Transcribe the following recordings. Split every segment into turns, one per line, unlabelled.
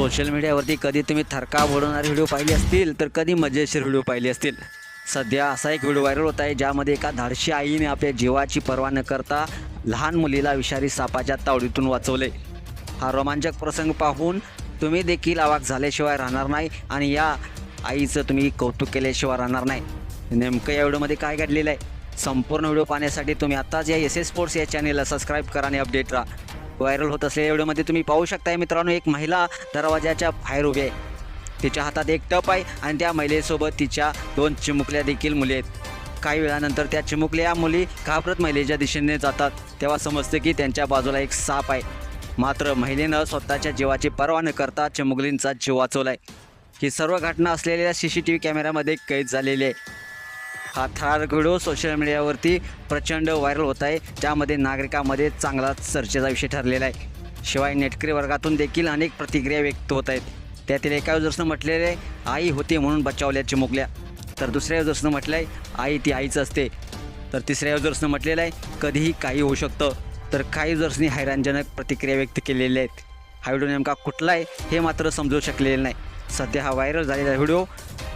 Social मीडियावरती कधी तुम्ही थरका बुडवणारे व्हिडिओ पाहिले असतील तर कधी मजेशीर व्हिडिओ पाहिले असतील. सध्या असा एक व्हिडिओ व्हायरल होत आहे ज्यामध्ये एका धाडशी आईने आपल्या जीवाची पर्वा न करता लहान मुलीला विषारी सापाच्या तावडीतून वाचवले. हा रोमांचक प्रसंग पाहून तुम्ही देखील अवाक झाल्याशिवाय राहणार नाही आणि या आईचं तुम्ही कौतुक केल्याशिवाय राहणार नाही. नेमकं या व्हिडिओमध्ये काय घडलेलं आहे? संपूर्ण व्हिडिओ पाहण्यासाठी तुम्ही आत्ताच या एस एस स्पोर्ट्स या चॅनेलला सबस्क्राईब करा आणि अपडेट राहा. व्हायरल होत असलेल्या व्हिडिओमध्ये तुम्ही पाहू शकताय मित्रांनो एक महिला दरवाजाच्या बाहेर उभी आहे. तिच्या हातात एक टप आहे आणि त्या महिलेसोबत तिच्या दोन चिमुकल्या देखील मुली आहेत. काही वेळानंतर त्या चिमुकल्या मुली घाबरत महिलेच्या दिशेने जातात. तेव्हा समजते की त्यांच्या बाजूला एक साप आहे. मात्र महिलेनं स्वतःच्या जीवाची पर्वा न करता चिमुकलींचा जीव वाचवलाय. ही सर्व घटना असलेल्या सी सी टी व्ही कॅमेऱ्यामध्ये कैद झालेली आहे. हा थार व्हिडिओ सोशल मीडियावरती प्रचंड व्हायरल होत आहे. त्यामध्ये नागरिकांमध्ये चांगलाच चर्चेचा विषय ठरलेला आहे. शिवाय नेटकरी वर्गातून देखील अनेक प्रतिक्रिया व्यक्त होत आहेत. त्यातील एका युजर्सनं म्हटलेलं आहे आई होती म्हणून बचावल्या चिमुकल्या. तर दुसऱ्या युजर्सनं म्हटलं आहे आई ती आईच असते. तर तिसऱ्या युजर्सनं म्हटलेलं आहे कधीही काही होऊ शकतं. तर काही युजर्सनी हैराणजनक प्रतिक्रिया व्यक्त केलेल्या आहेत. हा व्हिडिओ नेमका कुठला आहे हे मात्र समजू शकलेलं नाही. सध्या हा व्हायरल झालेला व्हिडिओ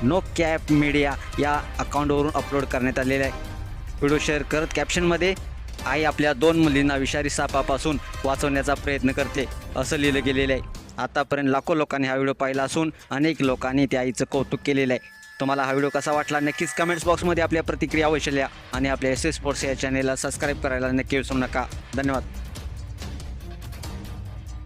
नो कॅप मीडिया या अकाउंटवरून अपलोड करण्यात आलेला आहे. व्हिडिओ शेअर करत कॅप्शनमध्ये आई आपल्या दोन मुलींना विषारी सापापासून वाचवण्याचा प्रयत्न करते असं लिहिलं गेलेलं आहे. आतापर्यंत लाखो लोकांनी हा व्हिडिओ पाहिला असून अनेक लोकांनी त्या आईचं कौतुक केलेलं आहे. तुम्हाला हा व्हिडिओ कसा वाटला? नक्कीच कमेंट्स बॉक्समध्ये आपल्या प्रतिक्रिया अवश्य लिहा आणि आपल्या एस एस स्पोर्ट्स या चॅनेलला सबस्क्राईब करायला नक्की विसरू नका. धन्यवाद.